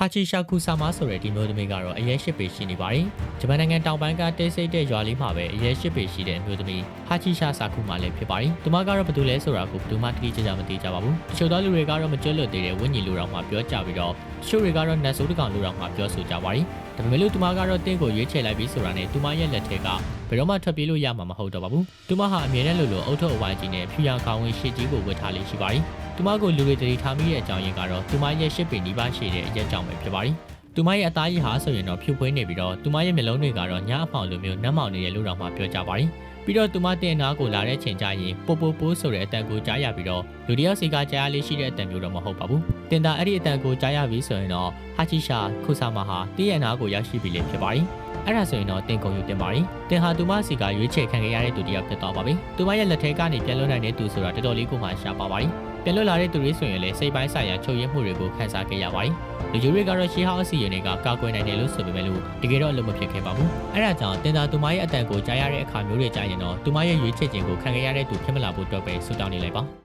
ဟာချီရှာကူဆာမာဆိုတဲ့ဒီမျိုးသမီးကတော့အရက်ရှစ်ပေရှိနေပါတယ်ဂျပန်နိုင်ငံတောင်ပိုင်းကတဲစိတ်တဲ့ရွာလေးမှာပဲအရက်ရှစ်ပေရှိတဲ့အမျိုးသမီးဟာချီရှာဆာကူမာလည်းဖြစ်ပါတယ်သူမကတော့ဘာတူလဲဆိုတာကိုဘယ်သူမှတိတိကျကျမသိကြပါဘူးတချို့သောလူတွေကတော့မကျွတ်လွတ်သေးတဲ့ဝိညာဉ်လူတော်မှာပြောကြပြီးတော့တချို့တွေကတော့နတ်ဆိုးတကောင်လူတော်မှာပြောဆိုကြပါတယ် ဒါပေမဲ့လို့သူမကတော့တင်းကိုရွေးချယ်လိုက်ပြီးဆိုတာနဲ့သူမရဲ့လက်ထက်ကဘယ်တော့မှထွက်ပြေးလို့ရမှာမဟုတ်တော့ပါဘူးသူမဟာအမြဲတမ်းလိုလိုအုတ်ထုတ်အဝိုင်းကြီးနဲ့ဖြူရန်ကောင်းဝင်ရှစ်ကြီးကိုဝတ်ထားလေးရှိပါတယ်သူမကိုလူတွေတတိထားမိတဲ့အကြောင်းရင်းကတော့သူမရဲ့ရှစ်ပင်ဒီပါရှိတဲ့အရက်ကြောင့်ပဲဖြစ်ပါတယ်သူမရဲ့အသားရည်ဟာဆိုရင်တော့ဖြူဖွေးနေပြီးတော့သူမရဲ့မျက်လုံးတွေကတော့ညအဖောင်လိုမျိုးနတ်မောင်နေတယ်လို့တော့မှပြောကြပါတယ် ပြီးတော့သူမတင်နာကိုလာတဲ့ချိန်ကျရင်ပိုပိုပိုးဆိုတဲ့အတန်ကိုကြားရပြီးတော့လူတယောက်စီကကြားရလေးရှိတဲ့အတန်မျိုးတော့မဟုတ်ပါဘူးတင်တာအဲ့ဒီအတန်ကိုကြားရပြီဆိုရင်တော့ဟာချီရှာခုဆာမာဟာတည့်ရနာကိုရောက်ရှိပြီလေဖြစ်ပါတယ်အဲ့ဒါဆိုရင်တော့တင်ကုန်ယူတင်ပါတယ်တင်ဟာသူမစီကရွေးချယ်ခံခဲ့ရတဲ့သူတစ်ယောက်ဖြစ်သွားပါပြီသူမရဲ့လက်ထဲကနေပြန်လွတ်နိုင်တဲ့သူဆိုတာတော်တော်လေးကိုမှရှားပါပါတယ်ပြန်လွတ်လာတဲ့သူတွေဆိုရင်လည်းစိတ်ပိုင်းဆိုင်ရာချုပ်ရင်းမှုတွေကိုခန်းစားခဲ့ရပါတယ်လူကြီးတွေကတော့ရှေးဟောင်းအစီရင်တွေကကာကွယ်နိုင်တယ်လို့ဆိုပေမဲ့လို့တကယ်တော့အလုပ်မဖြစ်ခဲ့ပါဘူးအဲ့ဒါကြောင့်တင်တာသူမရဲ့အတန်ကိုကြားရတဲ့အခါမျိုးတွေကြာရင်တော့သူမရဲ့ရွေးချယ်ခြင်းကိုခံခဲ့ရတဲ့သူဖြစ်မလာဖို့အတွက်ပဲဆုတောင်းနေလိုက်ပါ